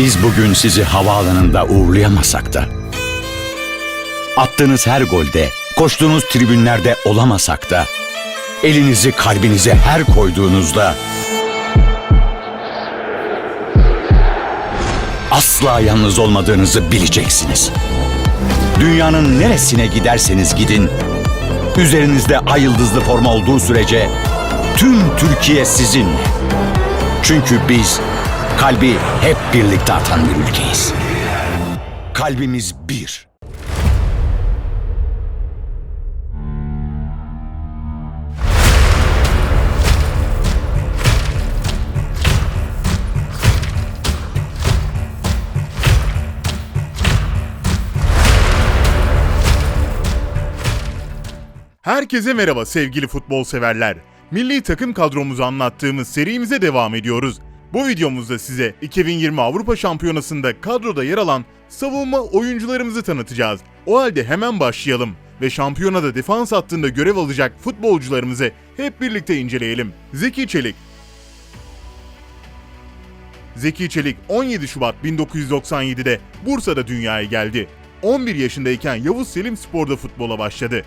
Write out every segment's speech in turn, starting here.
Biz bugün sizi havaalanında uğurlayamasak da, attığınız her golde, koştuğunuz tribünlerde olamasak da, elinizi kalbinize her koyduğunuzda, asla yalnız olmadığınızı bileceksiniz. Dünyanın neresine giderseniz gidin, üzerinizde ay yıldızlı forma olduğu sürece tüm Türkiye sizinle. Çünkü biz kalbi hep birlikte atan bir ülkeyiz. Kalbimiz bir. Herkese merhaba sevgili futbol severler. Milli takım kadromuzu anlattığımız serimize devam ediyoruz. Bu videomuzda size 2020 Avrupa Şampiyonası'nda kadroda yer alan savunma oyuncularımızı tanıtacağız. O halde hemen başlayalım ve şampiyonada defans hattında görev alacak futbolcularımızı hep birlikte inceleyelim. Zeki Çelik Zeki Çelik 17 Şubat 1997'de Bursa'da dünyaya geldi. 11 yaşındayken Yavuz Selim Spor'da futbola başladı.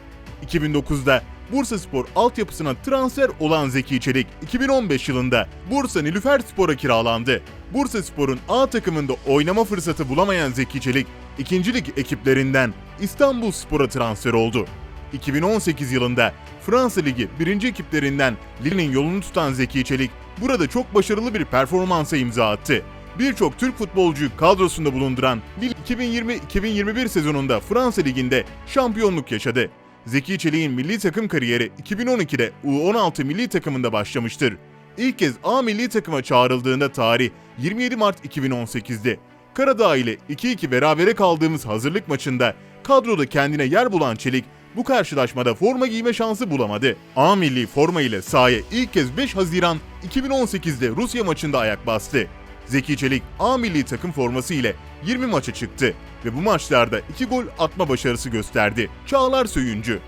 2009'da Bursa Spor altyapısına transfer olan Zeki Çelik 2015 yılında Bursa Nilüfer Spor'a kiralandı. Bursa Spor'un A takımında oynama fırsatı bulamayan Zeki Çelik, 2. lig ekiplerinden İstanbul Spor'a transfer oldu. 2018 yılında Fransa Ligi 1. ekiplerinden Lille'nin yolunu tutan Zeki Çelik burada çok başarılı bir performansa imza attı. Birçok Türk futbolcuyu kadrosunda bulunduran Lille 2020-2021 sezonunda Fransa Ligi'nde şampiyonluk yaşadı. Zeki Çelik'in milli takım kariyeri 2012'de U16 milli takımında başlamıştır. İlk kez A milli takıma çağrıldığında tarih 27 Mart 2018'di. Karadağ ile 2-2 berabere kaldığımız hazırlık maçında kadroda kendine yer bulan Çelik bu karşılaşmada forma giyme şansı bulamadı. A milli forma ile sahaya ilk kez 5 Haziran 2018'de Rusya maçında ayak bastı. Zeki Çelik A milli takım forması ile 20 maça çıktı ve bu maçlarda 2 gol atma başarısı gösterdi. Çağlar Söyüncü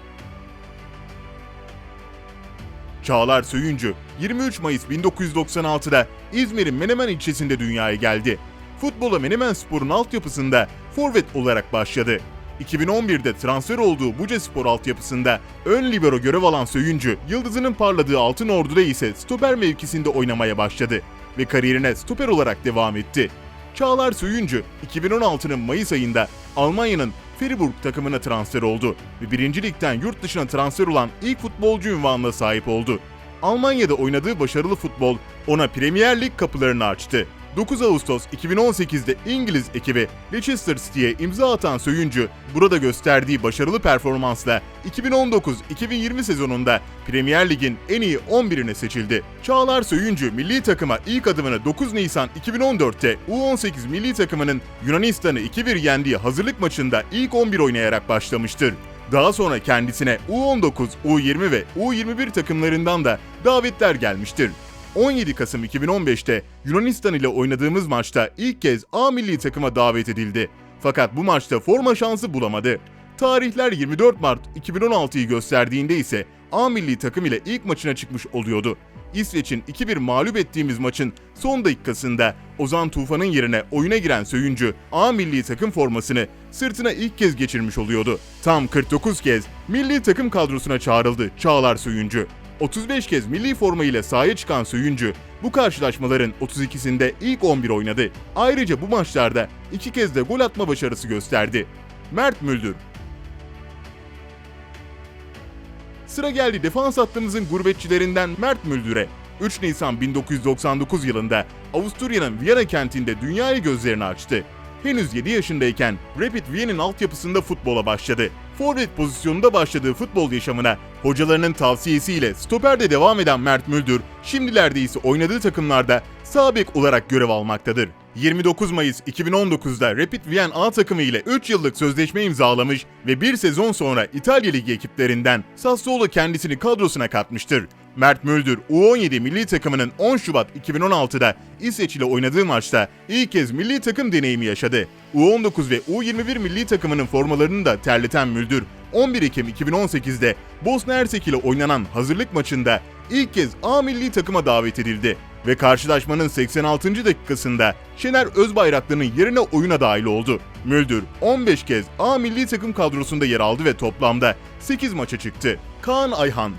Çağlar Söyüncü 23 Mayıs 1996'da İzmir'in Menemen ilçesinde dünyaya geldi. Futbola Menemen Spor'un altyapısında forvet olarak başladı. 2011'de transfer olduğu Buca Spor altyapısında ön libero görev alan Söyüncü, yıldızının parladığı Altın Ordu'da ise stoper mevkisinde oynamaya başladı ve kariyerine stoper olarak devam etti. Çağlar Söyüncü 2016'nın Mayıs ayında Almanya'nın Freiburg takımına transfer oldu ve 1. Lig'den yurt dışına transfer olan ilk futbolcu ünvanına sahip oldu. Almanya'da oynadığı başarılı futbol ona Premier Lig kapılarını açtı. 9 Ağustos 2018'de İngiliz ekibi Leicester City'ye imza atan Söyüncü, burada gösterdiği başarılı performansla 2019-2020 sezonunda Premier Lig'in en iyi 11'ine seçildi. Çağlar Söyüncü milli takıma ilk adımını 9 Nisan 2014'te U18 milli takımının Yunanistan'ı 2-1 yendiği hazırlık maçında ilk 11 oynayarak başlamıştır. Daha sonra kendisine U19, U20 ve U21 takımlarından da davetler gelmiştir. 17 Kasım 2015'te Yunanistan ile oynadığımız maçta ilk kez A milli takıma davet edildi. Fakat bu maçta forma şansı bulamadı. Tarihler 24 Mart 2016'yı gösterdiğinde ise A milli takım ile ilk maçına çıkmış oluyordu. İsveç'in 2-1 mağlup ettiğimiz maçın son dakikasında Ozan Tufan'ın yerine oyuna giren Söyüncü A milli takım formasını sırtına ilk kez geçirmiş oluyordu. Tam 49 kez milli takım kadrosuna çağrıldı Çağlar Söyüncü. 35 kez milli forma ile sahaya çıkan Söyüncü bu karşılaşmaların 32'sinde ilk 11 oynadı. Ayrıca bu maçlarda iki kez de gol atma başarısı gösterdi. Mert Müldür Sıra geldi defans hattımızın gurbetçilerinden Mert Müldür'e. 3 Nisan 1999 yılında Avusturya'nın Viyana kentinde dünyaya gözlerini açtı. Henüz 7 yaşındayken Rapid Viyana'nın altyapısında futbola başladı. Forvet pozisyonunda başladığı futbol yaşamına hocalarının tavsiyesiyle stoperde devam eden Mert Müldür, şimdilerde ise oynadığı takımlarda sağ olarak görev almaktadır. 29 Mayıs 2019'da Rapid Wien A takımı ile 3 yıllık sözleşme imzalamış ve bir sezon sonra İtalya Ligi ekiplerinden Sassuolo kendisini kadrosuna katmıştır. Mert Müldür U17 milli takımının 10 Şubat 2016'da İsveç ile oynadığı maçta ilk kez milli takım deneyimi yaşadı. U19 ve U21 milli takımının formalarını da terleten Müldür, 11 Ekim 2018'de Bosna Hersek ile oynanan hazırlık maçında ilk kez A milli takıma davet edildi. ve karşılaşmanın 86. dakikasında Şener Özbayraklı'nın yerine oyuna dahil oldu. Müldür 15 kez A milli takım kadrosunda yer aldı ve toplamda 8 maça çıktı. Kaan Ayhan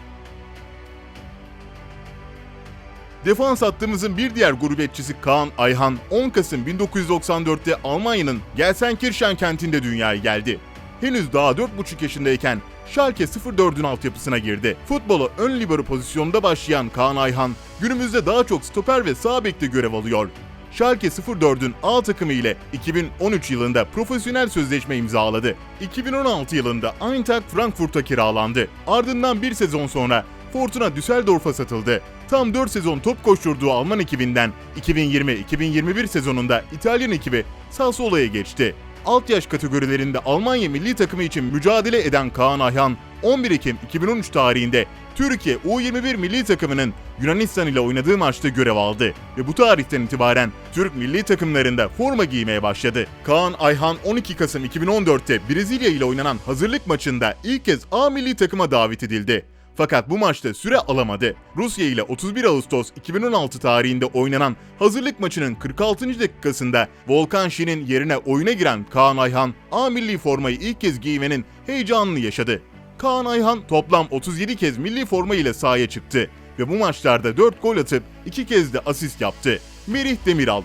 Defans hattımızın bir diğer gurbetçisi Kaan Ayhan 10 Kasım 1994'te Almanya'nın Gelsenkirchen kentinde dünyaya geldi. Henüz daha 4,5 yaşındayken Schalke 04'ün altyapısına girdi. Futbola ön libero pozisyonunda başlayan Kaan Ayhan günümüzde daha çok stoper ve sağ bekte görev alıyor. Schalke 04'ün A takımı ile 2013 yılında profesyonel sözleşme imzaladı. 2016 yılında Eintracht Frankfurt'a kiralandı. Ardından bir sezon sonra Fortuna Düsseldorf'a satıldı. Tam 4 sezon top koşturduğu Alman ekibinden 2020-2021 sezonunda İtalyan ekibi Sassuolo'ya geçti. Alt yaş kategorilerinde Almanya milli takımı için mücadele eden Kaan Ayhan, 11 Ekim 2013 tarihinde Türkiye U21 milli takımının Yunanistan ile oynadığı maçta görev aldı ve bu tarihten itibaren Türk milli takımlarında forma giymeye başladı. Kaan Ayhan 12 Kasım 2014'te Brezilya ile oynanan hazırlık maçında ilk kez A milli takıma davet edildi. Fakat bu maçta süre alamadı. Rusya ile 31 Ağustos 2016 tarihinde oynanan hazırlık maçının 46. dakikasında Volkan Şin'in yerine oyuna giren Kaan Ayhan, A milli formayı ilk kez giymenin heyecanını yaşadı. Kaan Ayhan toplam 37 kez milli forma ile sahaya çıktı ve bu maçlarda 4 gol atıp 2 kez de asist yaptı. Merih Demiral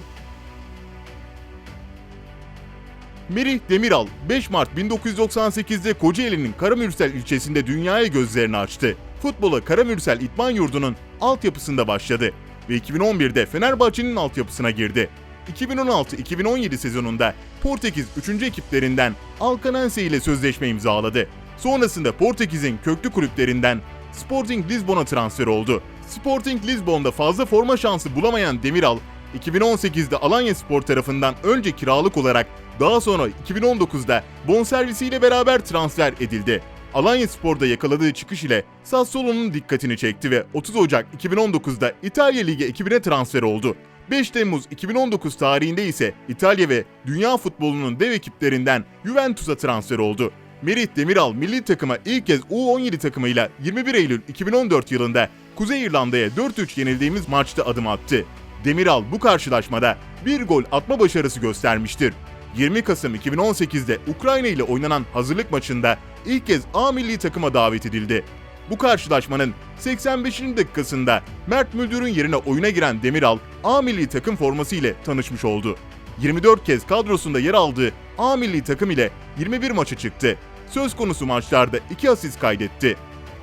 Merih Demiral 5 Mart 1998'de Kocaeli'nin Karamürsel ilçesinde dünyaya gözlerini açtı. Futbola Karamürsel İtman Yurdu'nun altyapısında başladı ve 2011'de Fenerbahçe'nin altyapısına girdi. 2016-2017 sezonunda Portekiz 3. ekiplerinden Alcanense ile sözleşme imzaladı. Sonrasında Portekiz'in köklü kulüplerinden Sporting Lisbon'a transfer oldu. Sporting Lisbon'da fazla forma şansı bulamayan Demiral, 2018'de Alanya Spor tarafından önce kiralık olarak daha sonra 2019'da bonservisiyle beraber transfer edildi. Alanya Spor'da yakaladığı çıkış ile Sassuolo'nun dikkatini çekti ve 30 Ocak 2019'da İtalya Ligi ekibine transfer oldu. 5 Temmuz 2019 tarihinde ise İtalya ve dünya futbolunun dev ekiplerinden Juventus'a transfer oldu. Merih Demiral milli takıma ilk kez U17 takımıyla 21 Eylül 2014 yılında Kuzey İrlanda'ya 4-3 yenildiğimiz maçta adım attı. Demiral bu karşılaşmada bir gol atma başarısı göstermiştir. 20 Kasım 2018'de Ukrayna ile oynanan hazırlık maçında ilk kez A milli takıma davet edildi. Bu karşılaşmanın 85. dakikasında Mert Müldür'ün yerine oyuna giren Demiral, A milli takım forması ile tanışmış oldu. 24 kez kadrosunda yer aldığı A milli takım ile 21 maça çıktı. Söz konusu maçlarda 2 asist kaydetti.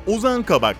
Ozan Kabak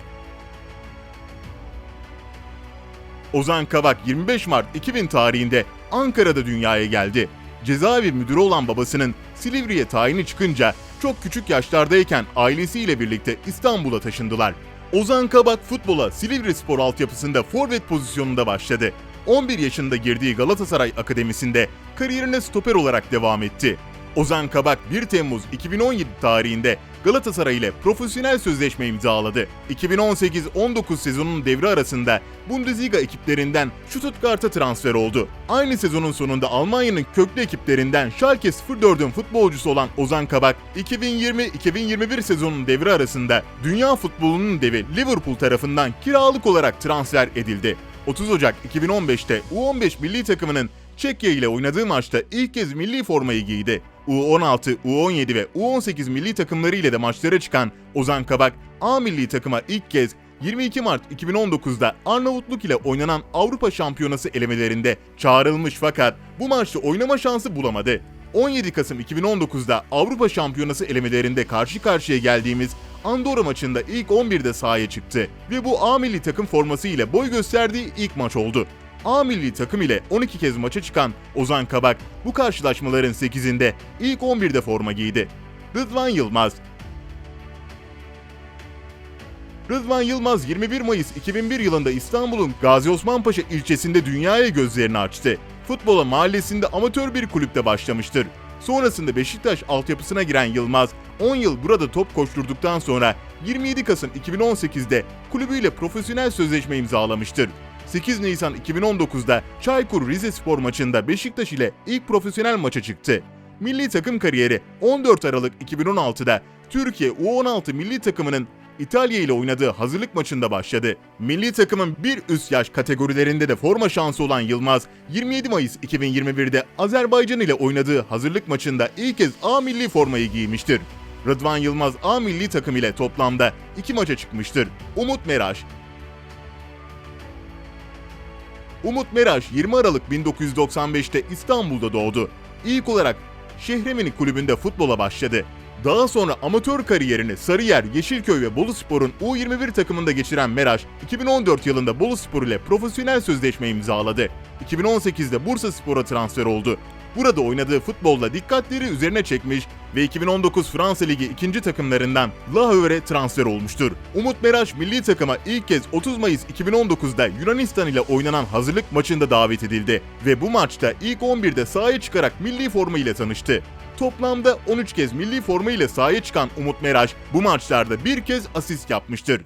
Ozan Kabak 25 Mart 2000 tarihinde Ankara'da dünyaya geldi. Cezaevi müdürü olan babasının Silivri'ye tayini çıkınca çok küçük yaşlardayken ailesiyle birlikte İstanbul'a taşındılar. Ozan Kabak futbola Silivri Spor altyapısında forvet pozisyonunda başladı. 11 yaşında girdiği Galatasaray Akademisi'nde kariyerine stoper olarak devam etti. Ozan Kabak 1 Temmuz 2017 tarihinde Galatasaray ile profesyonel sözleşme imzaladı. 2018-19 sezonunun devre arasında Bundesliga ekiplerinden Stuttgart'a transfer oldu. Aynı sezonun sonunda Almanya'nın köklü ekiplerinden Schalke 04'ün futbolcusu olan Ozan Kabak, 2020-2021 sezonunun devre arasında dünya futbolunun devi Liverpool tarafından kiralık olarak transfer edildi. 30 Ocak 2015'te U15 milli takımının Çekya ile oynadığı maçta ilk kez milli formayı giydi. U16, U17 ve U18 milli takımları ile de maçlara çıkan Ozan Kabak, A milli takıma ilk kez 22 Mart 2019'da Arnavutluk ile oynanan Avrupa Şampiyonası elemelerinde çağrılmış fakat bu maçta oynama şansı bulamadı. 17 Kasım 2019'da Avrupa Şampiyonası elemelerinde karşı karşıya geldiğimiz Andorra maçında ilk 11'de sahaya çıktı ve bu A milli takım forması ile boy gösterdiği ilk maç oldu. A milli takım ile 12 kez maça çıkan Ozan Kabak bu karşılaşmaların 8'inde ilk 11'de forma giydi. Rıdvan Yılmaz Rıdvan Yılmaz 21 Mayıs 2001 yılında İstanbul'un Gazi Osman Paşa ilçesinde dünyaya gözlerini açtı. Futbola mahallesinde amatör bir kulüpte başlamıştır. Sonrasında Beşiktaş altyapısına giren Yılmaz, 10 yıl burada top koşturduktan sonra 27 Kasım 2018'de kulübüyle profesyonel sözleşme imzalamıştır. 8 Nisan 2019'da Çaykur Rizespor maçında Beşiktaş ile ilk profesyonel maça çıktı. Milli takım kariyeri 14 Aralık 2016'da Türkiye U16 milli takımının İtalya ile oynadığı hazırlık maçında başladı. Milli takımın bir üst yaş kategorilerinde de forma şansı olan Yılmaz, 27 Mayıs 2021'de Azerbaycan ile oynadığı hazırlık maçında ilk kez A milli formayı giymiştir. Rıdvan Yılmaz A milli takım ile toplamda 2 maça çıkmıştır. Umut Meraş, Umut Meraş 20 Aralık 1995'te İstanbul'da doğdu. İlk olarak Şehremini kulübünde futbola başladı. Daha sonra amatör kariyerini Sarıyer, Yeşilköy ve Boluspor'un U21 takımında geçiren Meraş, 2014 yılında Boluspor ile profesyonel sözleşme imzaladı. 2018'de Bursa Spor'a transfer oldu. Burada oynadığı futbolla dikkatleri üzerine çekmiş ve 2019 Fransa Ligi ikinci takımlarından La Havre'e transfer olmuştur. Umut Meraş milli takıma ilk kez 30 Mayıs 2019'da Yunanistan ile oynanan hazırlık maçında davet edildi ve bu maçta ilk 11'de sahaya çıkarak milli forma ile tanıştı. Toplamda 13 kez milli forma ile sahaya çıkan Umut Meraş bu maçlarda bir kez asist yapmıştır.